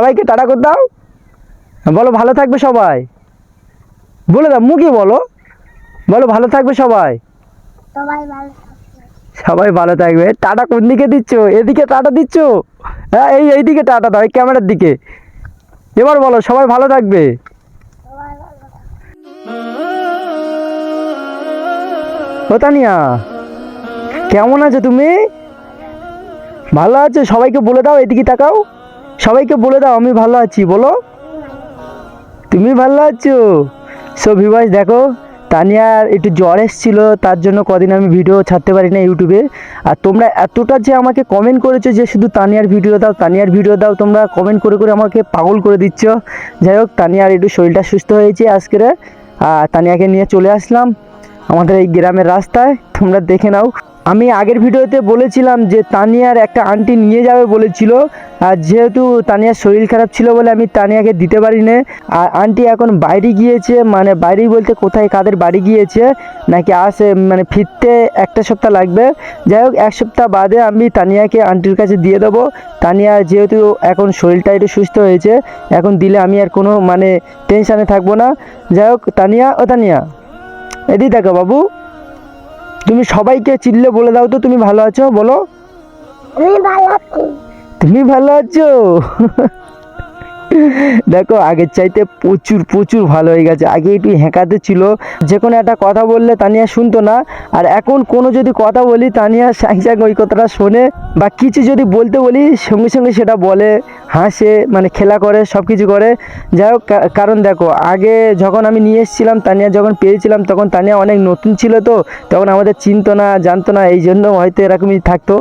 সবাইকে টাটা করে দাও। বলো ভালো থাকবে সবাই। বলে দাও মুখে বলো। বলো ভালো থাকবে সবাই। সবাই ভালো থাকবে। টাটা কোন দিকে দিচ্ছ? এদিকে টাটা দিচ্ছ? হ্যাঁ এই এইদিকে টাটা দাও এই ক্যামেরার দিকে। এবার বলো সবাই ভালো থাকবে। সবাই ভালো থাকবে। ও তানিয়া কেমন আছো তুমি? ভালো আছো? সবাইকে বলে দাও এদিকে তাকাও। সবাইকে বলে দাও, আমি ভালো আছি, বলো। তুমি ভালো আছো? সো ভিভাস দেখো তানিয়ার একটু জ্বর এসেছিল, তার জন্য কদিন আমি ভিডিও ছাড়তে পারি না ইউটিউবে আর তোমরা এতটা যে আমাকে কমেন্ট করেছ যে শুধু তানিয়ার ভিডিও দাও, তানিয়ার ভিডিও দাও, তোমরা কমেন্ট করে করে আমাকে পাগল করে দিচ্ছ। যাই হোক, তানিয়ার একটু শরীরটা সুস্থ হয়েছে আজকের। আর তানিয়াকে নিয়ে চলে আসলাম আমাদের এই গ্রামের রাস্তায়। তোমরা দেখে নাও। আমি আগের ভিডিওতে বলেছিলাম যে তানিয়ার একটা আন্টি নিয়ে যাবে বলেছিল, আর যেহেতু তানিয়ার শরীর খারাপ ছিল বলে আমি তানিয়াকে দিতে পারি না আর আন্টি এখন বাইরে গিয়েছে মানে বাইরে বলতে কোথায় কাদের বাড়ি গিয়েছে, নাকি আসে মানে ফিরতে একটা সপ্তাহ লাগবে। যাই হোক, এক সপ্তাহ বাদে আমি তানিয়াকে আন্টির কাছে দিয়ে দেবো। তানিয়া যেহেতু এখন শরীরটা একটু সুস্থ হয়েছে, এখন দিলে আমি আর কোনো মানে টেনশানে থাকব না। যাই হোক, তানিয়া ও তানিয়া। এদিকে দেখো বাবু। তুমি সবাইকে চিল্লে বলে দাও তো তুমি ভালো আছো বলো। আমি ভালো আছি। তুমি ভালো আছো? দেখো, আগের চাইতে প্রচুর প্রচুর ভালো হয়ে গেছে। আগে একটু হেঁকাতে ছিল, যে কোনো একটা কথা বললে তানিয়া শুনতো না। আর এখন কোনো যদি কথা বলি, তানিয়া স্যাং স্যাং ওই কথাটা শোনে। বা কিছু যদি বলতে বলি, সঙ্গে সঙ্গে সেটা বলে, হাসে মানে খেলা করে সব কিছু করে। যাই হোক কারণ দেখো, আগে যখন আমি নিয়ে এসেছিলাম, তানিয়া যখন পেয়েছিলাম, তখন তানিয়া অনেক নতুন ছিল তো। তখন আমাদের চিনতো না, জানতো না, এই জন্য হয়তো এরকমই থাকতো।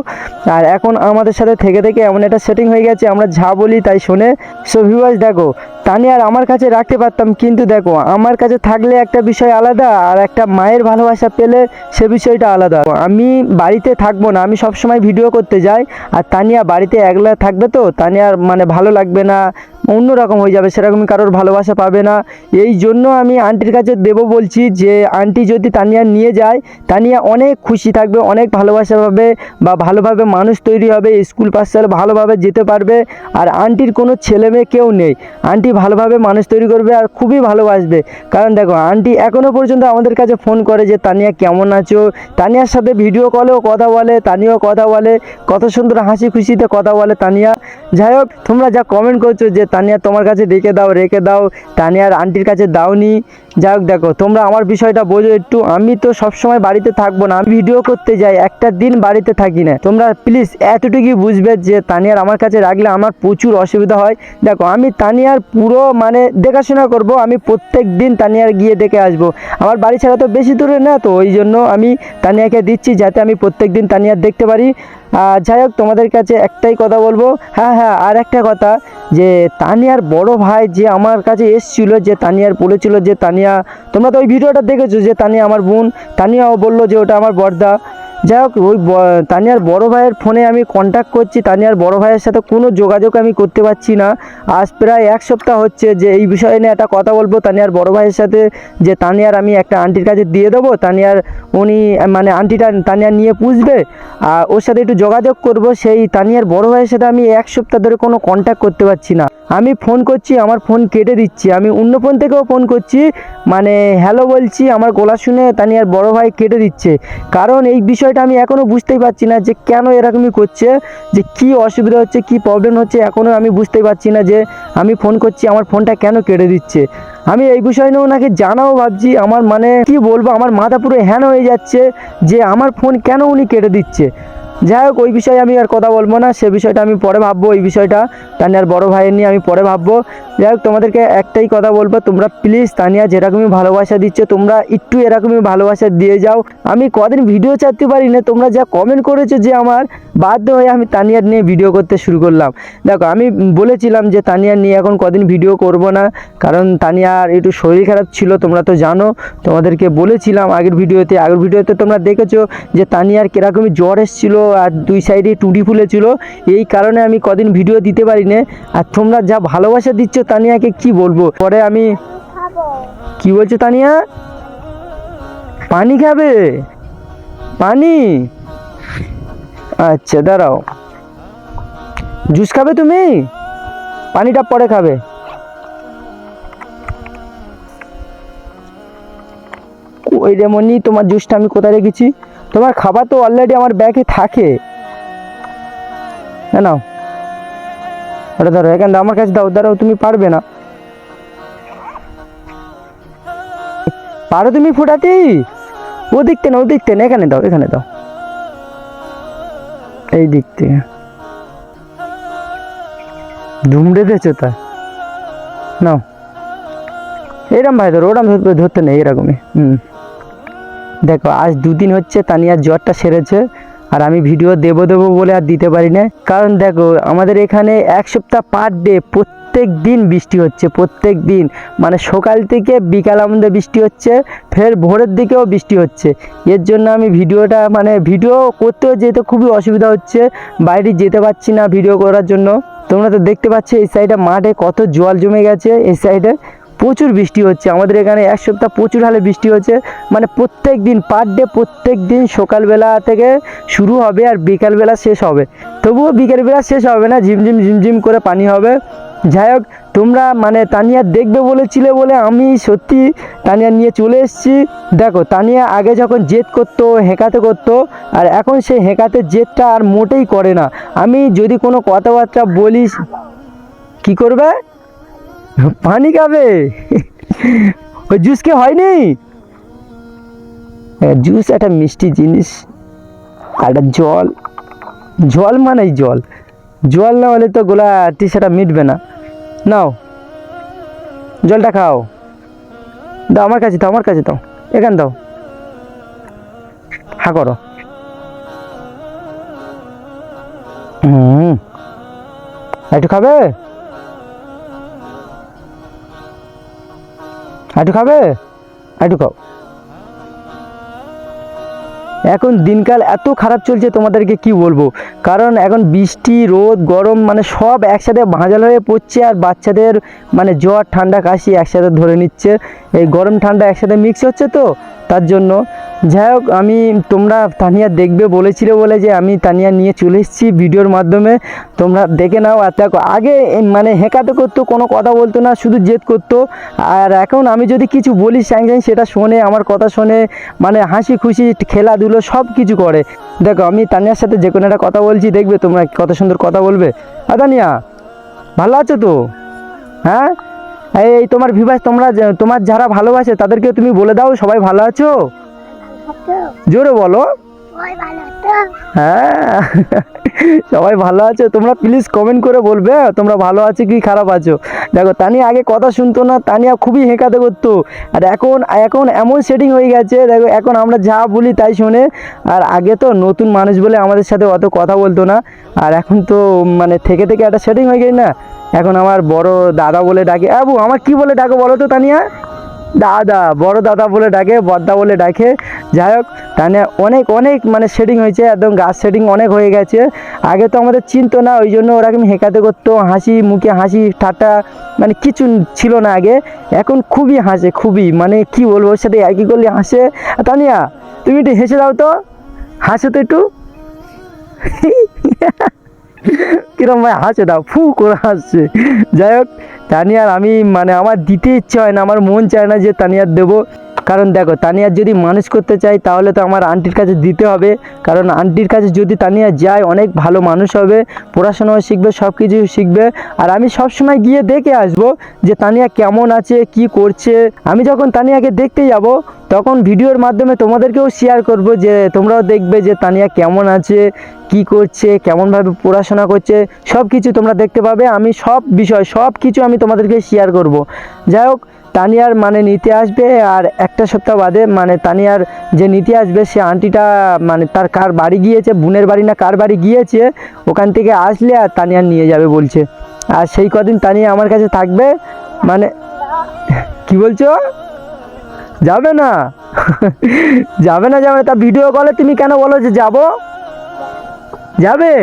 আর এখন আমাদের সাথে থেকে থেকে এমন একটা সেটিং হয়ে গেছে, আমরা যা বলি তাই শোনে। সো ভিউয়ার্স দেখো। তানি আর আমার কাছে রাখতে পারতাম, কিন্তু দেখো, আমার কাছে থাকলে একটা বিষয় আলাদা আর একটা মায়ের ভালোবাসা পেলে সে বিষয়টা আলাদা। আমি বাড়িতে থাকব না, আমি সবসময় ভিডিও করতে যাই, আর তানিয়া বাড়িতে একলা থাকবে তো? তানিয়ার মানে ভালো লাগবে না অন্যরকম হয়ে যাবে সেরকম কারোর ভালোবাসা পাবে না। এই জন্য আমি আন্টির কাছে দেবো বলছি যে আন্টি যদি তানিয়া নিয়ে যায়, তানিয়া অনেক খুশি থাকবে, অনেক ভালোবাসা পাবে বা ভালোভাবে মানুষ তৈরি হবে, স্কুল পাঠশালা ভালোভাবে যেতে পারবে। আর আন্টির কোনো ছেলে মেয়ে কেউ নেই। আন্টি ভালোভাবে মানুষ তৈরি করবে আর খুবই ভালোবাসবে। কারণ দেখো আন্টি এখনও পর্যন্ত আমাদের কাছে ফোন করে যে, তানিয়া, কেমন আছো? তানিয়ার সাথে ভিডিও কলেও কথা বলে, তানিয়াও কথা বলে, কত সুন্দর হাসি খুশিতে কথা বলে তানিয়া। যাই হোক, তোমরা যা কমেন্ট করছ যে তানিয়া তোমার কাছে রেখে দাও রেখে দাও। তানিয়ার আন্টির কাছে দাওনি। যাই হোক দেখো, তোমরা আমার বিষয়টা বোঝো একটু। আমি তো সবসময় বাড়িতে থাকব না, আমি ভিডিও করতে যাই, একটা দিন বাড়িতে থাকি না। তোমরা প্লিজ এতটুকুই বুঝবে যে তানিয়ার আমার কাছে রাখলে আমার প্রচুর অসুবিধা হয়। দেখো, আমি তানিয়ার পুরো মানে দেখাশোনা করব, আমি প্রত্যেক দিন তানিয়ার গিয়ে দেখে আসব। আমার বাড়ি ছাড়া তো বেশি দূরে না, তো ওই জন্য আমি তানিয়াকে দিচ্ছি যাতে আমি প্রত্যেক দিন তানিয়ার দেখতে পারি। আর যাই হোক, তোমাদের কাছে একটাই কথা বলব। হ্যাঁ হ্যাঁ আর একটা কথা, যে তানিয়ার বড় ভাই যে আমার কাছে এসছিল, যে তানিয়ার বলেছিল যে তানিয়া তোমরা তো ওই ভিডিওটা দেখেছ যে তানিয়া আমার বোন। তানিয়াও বলল যে ওটা আমার বর্দা। যাই হোক, ওই তানিয়ার বড় ভাইয়ের ফোনে আমি কন্ট্যাক্ট করছি। তানিয়ার বড় ভাইয়ের সাথে কোনো যোগাযোগ আমি করতে পারছি না। আজ প্রায় এক সপ্তাহ হচ্ছে যে এই বিষয়ে নিয়ে একটা কথা বলব। তানিয়ার বড় ভাইয়ের সাথে যে তানিয়ার আমি একটা আন্টির কাছে দিয়ে দেবো। তানিয়ার উনি মানে আন্টিটা তানিয়ার নিয়ে পুষবে। আর ওর সাথে একটু যোগাযোগ করব। সেই তানিয়ার বড় ভাইয়ের সাথে আমি এক সপ্তাহ ধরে কোনো কন্ট্যাক্ট করতে পারছি না। আমি ফোন করছি, আমার ফোন কেটে দিচ্ছি। আমি অন্য ফোন থেকেও ফোন করছি। মানে হ্যালো বলছি। আমার গলা শুনে তানিয়ার বড় ভাই কেটে দিচ্ছে। কারণ এই বিষয়টা আমি এখনও বুঝতেই পারছি না যে কেন এরকমই করছে, যে কি অসুবিধা হচ্ছে, কি প্রবলেম হচ্ছে এখনও আমি বুঝতেই পারছি না যে আমি ফোন করছি, আমার ফোনটা কেন কেটে দিচ্ছে। আমি এই বিষয় নিয়ে ওনাকে জানাও ভাবছি, আমার মানে কি বলব, আমার মাথা পুরো হ্যান হয়ে যাচ্ছে যে আমার ফোন কেন উনি কেটে দিচ্ছে। যাই হোক, ওই বিষয়ে আমি আর কথা বলব না, সে বিষয়টা আমি পরে ভাববো, ওই বিষয়টা তানিয়ার বড় ভাইয়ের নিয়ে আমি পরে ভাববো। যাই হোক, তোমাদেরকে একটাই কথা বলব, তোমরা প্লিজ তানিয়া যেরকমই ভালোবাসা দিচ্ছ, তোমরা একটু এরকমই ভালোবাসা দিয়ে যাও। আমি কদিন ভিডিও ছাড়তে পারি না তোমরা যা কমেন্ট করেছ যে আমার, বাধ্য হয়ে আমি তানিয়ার নিয়ে ভিডিও করতে শুরু করলাম। দেখো, আমি বলেছিলাম যে তানিয়ার নিয়ে এখন কদিন ভিডিও করব না, কারণ তানিয়ার একটু শরীর খারাপ ছিল, তোমরা তো জানো। তোমাদেরকে বলেছিলাম আগের ভিডিওতে আগের ভিডিওতে তোমরা দেখেছ যে তানিয়ার কিরকমই জ্বর এসেছিল আর দুই সাইডে টুটি ফুলেছিল। এই কারণে আমি কদিন ভিডিও দিতে পারি না আর তোমরা যা ভালোবাসা দিচ্ছ তানিয়াকে কি বলব? পরে আমি কি বলছো তানিয়া? পানি খাবে? পানি? আচ্ছা দাঁড়াও। জুস খাবে তুমি? পানিটা পরে খাবে। ওই রে মনি, তোমার জুসটা আমি কোথায় রেখেছি? তোমার খাবার তো অলরেডি আমার ব্যাগে থাকে। না নাও। ওটা ধরো, এখান আমার কাছে দাও, দাঁড়াও, তুমি পারবে না। পারো তুমি ফোটাতে? ও দেখতে না ও দেখতে না এখানে দাও এখানে দাও। এই দিক থেকে। ধুমড়ে দিয়েছ তা নাও। এরম ভাই ধরো, ওরম ধরতে নেই এরকমই। হুম। দেখো, আজ দুদিন হচ্ছে তানিয়ার জ্বরটা সেরেছে। আর আমি ভিডিও দেবো দেবো বলে আর দিতে পারি না। কারণ দেখো, আমাদের এখানে এক সপ্তাহ পার ডে প্রত্যেক দিন বৃষ্টি হচ্ছে, প্রত্যেক দিন। মানে সকাল থেকে বিকাল আমাদের বৃষ্টি হচ্ছে, ফের ভোরের দিকেও বৃষ্টি হচ্ছে। এর জন্য আমি ভিডিওটা মানে ভিডিও করতেও যেতে খুবই অসুবিধা হচ্ছে, বাইরে যেতে পারছি না ভিডিও করার জন্য। তোমরা তো দেখতে পাচ্ছ, এই সাইডে মাঠে কত জল জমে গেছে, এই সাইডে প্রচুর বৃষ্টি হচ্ছে। আমাদের এখানে এক সপ্তাহ প্রচুর হালে বৃষ্টি হচ্ছে। মানে প্রত্যেক দিন, পার ডে প্রত্যেক দিন সকালবেলা থেকে শুরু হবে আর বিকালবেলা শেষ হবে। তবুও বিকেলবেলা শেষ হবে না, ঝিমঝিম ঝিমঝিম করে পানি হবে। যাই হোক, তোমরা মানে তানিয়া দেখবে বলেছিলে বলে আমি সত্যি তানিয়া নিয়ে চলে এসেছি। দেখো, তানিয়া আগে যখন জেদ করতো, হেঁকাতে করতো, আর এখন সে হেঁকাতে জেদটা আর মোটেই করে না। আমি যদি কোনো কথাবার্তা বলিস, কি করবে? পানি খাবে? ওই জুস কে হয়নি? জুস একটা মিষ্টি জিনিস আর জল। জল মানেই জল। জল না হলে তো গোলা টিসাটা মিটবে না। নাও, জলটা খাও। দাও, আমার কাছে দাও, আমার কাছে দাও। এখান দাও। হা, করো। হুম। একটু খাবে? একটু খাবে? একটু খাও। এখন দিনকাল এত খারাপ চলছে তোমাদেরকে কি বলব? কারণ এখন বৃষ্টি, রোদ, গরম মানে সব একসাথে ভাঁজাল হয়ে পড়ছে আর বাচ্চাদের মানে জ্বর, ঠান্ডা, কাশি একসাথে ধরে নিচ্ছে। এই গরম, ঠান্ডা একসাথে মিক্স হচ্ছে তো? তার জন্য। যাই হোক, আমি তোমরা তানিয়া দেখবে বলেছিলে বলে যে আমি তানিয়া নিয়ে চলে এসেছি ভিডিওর মাধ্যমে। তোমরা দেখে নাও আর দেখো, আগে মানে হেঁকাতে করতো, কোনো কথা বলতো না, শুধু জেদ করতো। আর এখন আমি যদি কিছু বলি স্যাং স্যাং, সেটা শোনে, আমার কথা শোনে মানে হাসি খুশি, খেলাধুলো সব কিছু করে। দেখো, আমি তানিয়ার সাথে যে কোনো একটা কথা বলছি, দেখবে তোমরা কত সুন্দর কথা বলবে। আর তানিয়া, ভালো আছো তো? হ্যাঁ? এই তোমার ভিভাস তোমরা তোমার যারা ভালোবাসে তাদেরকে তুমি বলে দাও, সবাই ভালো আছো? জোরে বলো। হ্যাঁ। সবাই ভালো আছে? তোমরা প্লিজ কমেন্ট করে বলবে, তোমরা ভালো আছো কি খারাপ আছো? দেখো, তানিয়া আগে কথা শুনতো না, তানিয়া খুবই হেঁকাতে করতো। আর এখন এখন এমন সেটিং হয়ে গেছে, দেখো, এখন আমরা যা বলি তাই শোনে। আর আগে তো নতুন মানুষ বলে আমাদের সাথে অত কথা বলতো না। আর এখন তো মানে থেকে থেকে একটা সেটিং হয়ে গেছে না। এখন আমার বড় দাদা বলে ডাকে। আবু, আমার কি বলে ডাকে বলো তো, তানিয়া? দাদা, বড় দাদা বলে ডাকে, বদ্দা বলে ডাকে। যাই হোক তাহলে অনেক অনেক মানে শেডিং হয়েছে, একদম গাছ শেডিং অনেক হয়ে গেছে। আগে তো আমাদের চিনতো না, ওই জন্য ওরা কেমন হেঁকাতে করতো, হাসি মুখে হাসি ঠাট্টা মানে কিছু ছিল না আগে। এখন খুবই হাসে, খুবই মানে কি বলব, ওর সাথে একই করলে হাসে। তানিয়া, তুমি একটু হেসে দাও তো, হাসো তো একটু। কিরম ভাই হাসে দাও, ফু করে হাসছে। যাই হোক, তানিয়ার আমি মানে আমার দিতে ইচ্ছে হয় না, আমার মন চায় না যে তানিয়ার দেবো। কারণ দেখো, তানিয়ার যদি মানুষ করতে চাই, তাহলে তো আমার আন্টির কাছে দিতে হবে। কারণ আন্টির কাছে যদি তানিয়া যায়, অনেক ভালো মানুষ হবে পড়াশোনাও শিখবে সব কিছু শিখবে। আর আমি সব সময় গিয়ে দেখে আসব যে তানিয়া কেমন আছে, কি করছে। আমি যখন তানিয়াকে দেখতে যাব তখন ভিডিওর মাধ্যমে তোমাদেরকেও শেয়ার করব যে তোমরাও দেখবে যে তানিয়া কেমন আছে, কি করছে, কেমনভাবে পড়াশোনা করছে সব কিছু তোমরা দেখতে পাবে। আমি সব বিষয় সব কিছু আমি তোমাদেরকে শেয়ার করব। যাই হোক, তানিয়ার মানে নিতে আসবে আর একটা সপ্তাহ বাদে মানে তানিয়ার যে নিতে আসবে, সে আন্টিটা মানে তার কার বাড়ি গিয়েছে, বোনের বাড়ি না কার বাড়ি গিয়েছে, ওখান থেকে আসলে আর তানিয়ার নিয়ে যাবে বলছে। আর সেই কদিন তানিয়া আমার কাছে থাকবে মানে কি বলছো? যাবে না? যাবে না যাবে তা ভিডিও কলে তুমি কেন বলো যে যাব? যাবে?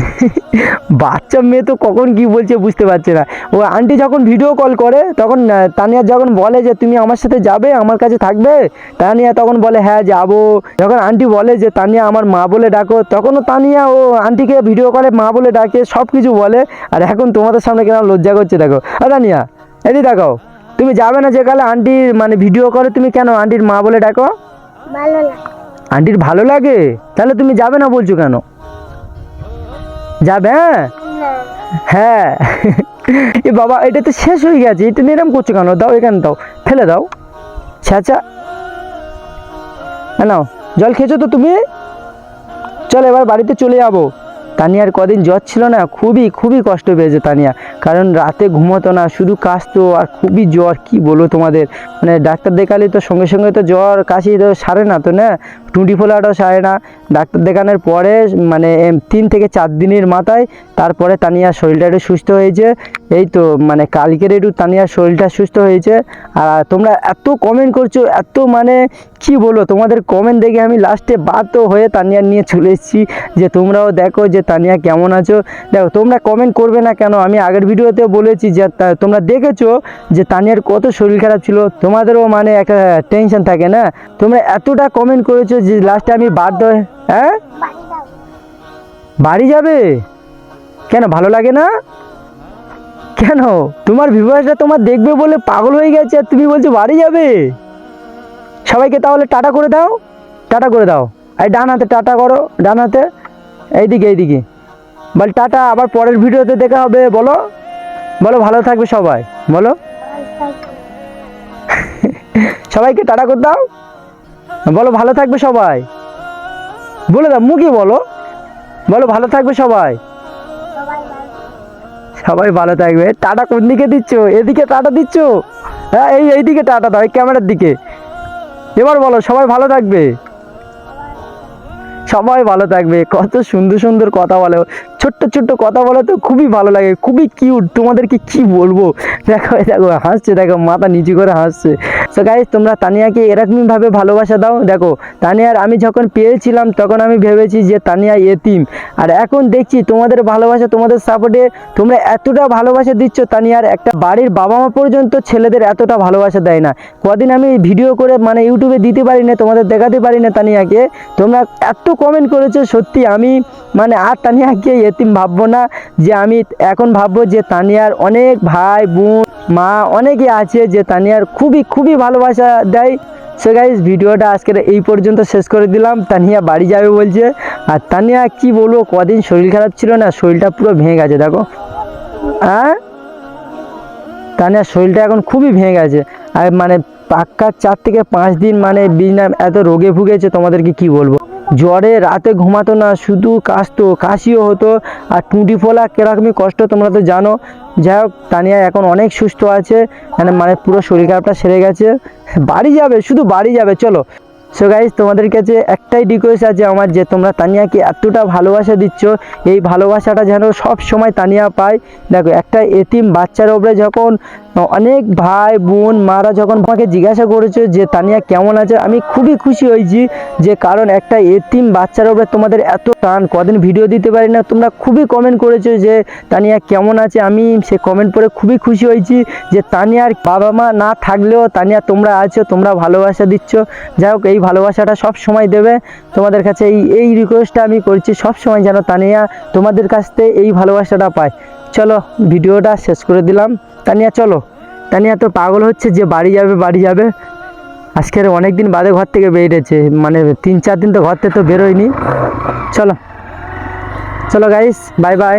বাচ্চা মেয়ে তো কখন কি বলছে বুঝতে পারছে না। ও আন্টি যখন ভিডিও কল করে, তখন তানিয়া যখন বলে যে তুমি আমার সাথে যাবে, আমার কাছে থাকবে, তানিয়া তখন বলে হ্যাঁ যাব। যখন আন্টি বলে যে, তানিয়া আমার মা বলে ডাকো, তখনও তানিয়া ও আন্টিকে ভিডিও কলে মা বলে ডাকে সব কিছু বলে। আর এখন তোমাদের সামনে কেন লজ্জা করছে, দেখো। আ তানিয়া এদি দেখো তুমি যাবে না যেকালে আন্টির মানে ভিডিও করে তুমি কেন? আন্টির মা বলে ডাকো। ভালো লাগে। আন্টির ভালো লাগে? তাহলে তুমি যাবে না বলছো কেন? যাবে হ্যাঁ? হ্যাঁ। এ বাবা এটা তো শেষ হয়ে গেছে। এটা নিরাম করছ কেন? দাও এখানে দাও। ফেলে দাও। ছাচা নাও জল খেয়েছো তো তুমি? চল এবার বাড়িতে চলে যাব। তানিয়ার কদিন জ্বর ছিল না, খুবই খুবই কষ্ট পেয়েছে তানিয়া। কারণ রাতে ঘুমোতো না, শুধু কাশতো, আর খুবই জ্বর, কি বলো তোমাদের? মানে ডাক্তার দেখালে তো সঙ্গে সঙ্গে তো জ্বর, কাশি তো সারে না তো, না? টুঁটি ফোলাটাও সারে না। ডাক্তার দেখানোর পরে মানে তিন থেকে চার দিনের মাথায় তারপরে তানিয়ার শরীরটা একটু সুস্থ হয়েছে। এই তো মানে কালকের একটু তানিয়ার শরীরটা সুস্থ হয়েছে। আর তোমরা এত কমেন্ট করছ, এত মানে কি বলো তোমাদের কমেন্ট দেখে আমি লাস্টে বাধ্য হয়ে তানিয়া নিয়ে চলে এসেছি যে তোমরাও দেখো যে তানিয়া কেমন আছো। দেখো, তোমরা কমেন্ট করবে না কেন? আমি আগের ভিডিওতেও বলেছি যে তোমরা দেখেছ যে তানিয়ার কত শরীর খারাপ ছিল? তোমাদেরও মানে একটা টেনশন থাকে না? তোমরা এতটা কমেন্ট করেছ যে লাস্টে আমি বাধ্য হয়ে? বাড়ি যাবে? কেন, ভালো লাগে না? কেন? তোমার ভিউয়ার্সরা তোমার দেখবে বলে পাগল হয়ে গেছে আর তুমি বলছো বাড়ি যাবে? সবাইকে তাহলে টাটা করে দাও। টাটা করে দাও। এই ডান হাতে টাটা করো, ডান হাতে। এইদিকে এইদিকে। বল, টাটা। আবার পরের ভিডিওতে দেখা হবে, বলো। বলো, ভালো থাকবে সবাই। বলো। সবাইকে টাটা করে দাও। বলো, ভালো থাকবে সবাই। বলে দাও, মুখে বলো। বলো, ভালো থাকবে সবাই? সবাই ভালো থাকবে। টাটা কোন দিকে দিচ্ছ? এদিকে টাটা দিচ্ছ? হ্যাঁ এই, এইদিকে টাটা দাও, এই ক্যামেরার দিকে। এবার বলো, সবাই ভালো থাকবে? সবাই ভালো থাকবে। কত সুন্দর সুন্দর কথা বলে। ছোট্ট ছোট্ট কথা বলে তো খুবই ভালো লাগে, খুবই কিউট তোমাদেরকে কি বলব? দেখো দেখো, হাসছে, দেখো, মাথা নিচু করে হাসছে। তো গাইজ তোমরা তানিয়াকে এরকমভাবে ভালোবাসা দাও। দেখো, তানিয়ার আমি যখন পেয়েছিলাম, তখন আমি ভেবেছি যে তানিয়া এতিম। আর এখন দেখছি তোমাদের ভালোবাসা, তোমাদের সাপোর্টে তোমরা এতটা ভালোবাসা দিচ্ছ, তানিয়ার একটা বাড়ির বাবা মা পর্যন্ত ছেলেদের এতটা ভালোবাসা দেয় না। কদিন আমি ভিডিও করে মানে ইউটিউবে দিতে পারি না, তোমাদের দেখাতে পারি না তানিয়াকে। তোমরা এত কমেন্ট করেছ, সত্যি আমি মানে আর তানিয়াকে এতিম ভাববো না যে আমি এখন ভাববো যে তানিয়ার অনেক ভাই, বোন, মা অনেকে আছে যে তানিয়ার খুবই খুবই ভালোবাসা দেয়। সো গাইজ ভিডিওটা আজকের এই পর্যন্ত শেষ করে দিলাম। তানিয়া বাড়ি যাবে বলছে। আর তানিয়া কি বলব, কদিন শরীর খারাপ ছিল না, শরীরটা পুরো ভেঙে গেছে, দেখো। হ্যাঁ তানিয়ার শরীরটা এখন খুবই ভেঙে গেছে। আর মানে পাক্কা চার থেকে পাঁচ দিন মানে বিনা এত রোগে ভুগেছে, তোমাদেরকে কি বলব? জ্বরে রাতে ঘুমাতো না, শুধু কাশতো, কাশিও হতো। আর টুঁটি ফোলা কিরকমই কষ্ট, তোমরা তো জানো। যাই হোক, তানিয়া এখন অনেক সুস্থ আছে। মানে মানে পুরো শরীর খারাপটা সেরে গেছে। বাড়ি যাবে, শুধু বাড়ি যাবে, চলো। সো গাইজ তোমাদের কাছে একটাই রিকোয়েস্ট আছে আমার যে তোমরা তানিয়াকে এতটা ভালোবাসা দিচ্ছ, এই ভালোবাসাটা যেন সব সময় তানিয়া পায়। দেখো, একটা এতিম বাচ্চার ওপরে যখন অনেক ভাই, বোন, মারা যখন আমাকে জিজ্ঞাসা করেছ যে, তানিয়া কেমন আছে, আমি খুবই খুশি হয়েছি যে, কারণ একটা এতিম বাচ্চার ওপরে তোমাদের এত টান, কদিন ভিডিও দিতে পারি না, তোমরা খুবই কমেন্ট করেছ যে, তানিয়া কেমন আছে, আমি সে কমেন্ট পড়ে খুবই খুশি হয়েছি যে, তানিয়ার বাবা মা না থাকলেও তানিয়া তোমরা আছো, তোমরা ভালোবাসা দিচ্ছ। যাই হোক, এই ভালোবাসাটা সব সময় দেবে। তোমাদের কাছে এই এই রিকোয়েস্টটা আমি করছি সব সময় যেন তানিয়া তোমাদের কাছ থেকে এই ভালোবাসাটা পায়। চলো, ভিডিওটা শেষ করে দিলাম। তানিয়া, চলো। তানিয়া তো পাগল হচ্ছে যে বাড়ি যাবে বাড়ি যাবে। আজকের অনেক দিন বাদে ঘর থেকে বেরিয়েছে। মানে তিন, চার দিন তো ঘর থেকে তো বেরোয়নি। চলো। চলো গাইস বাই বাই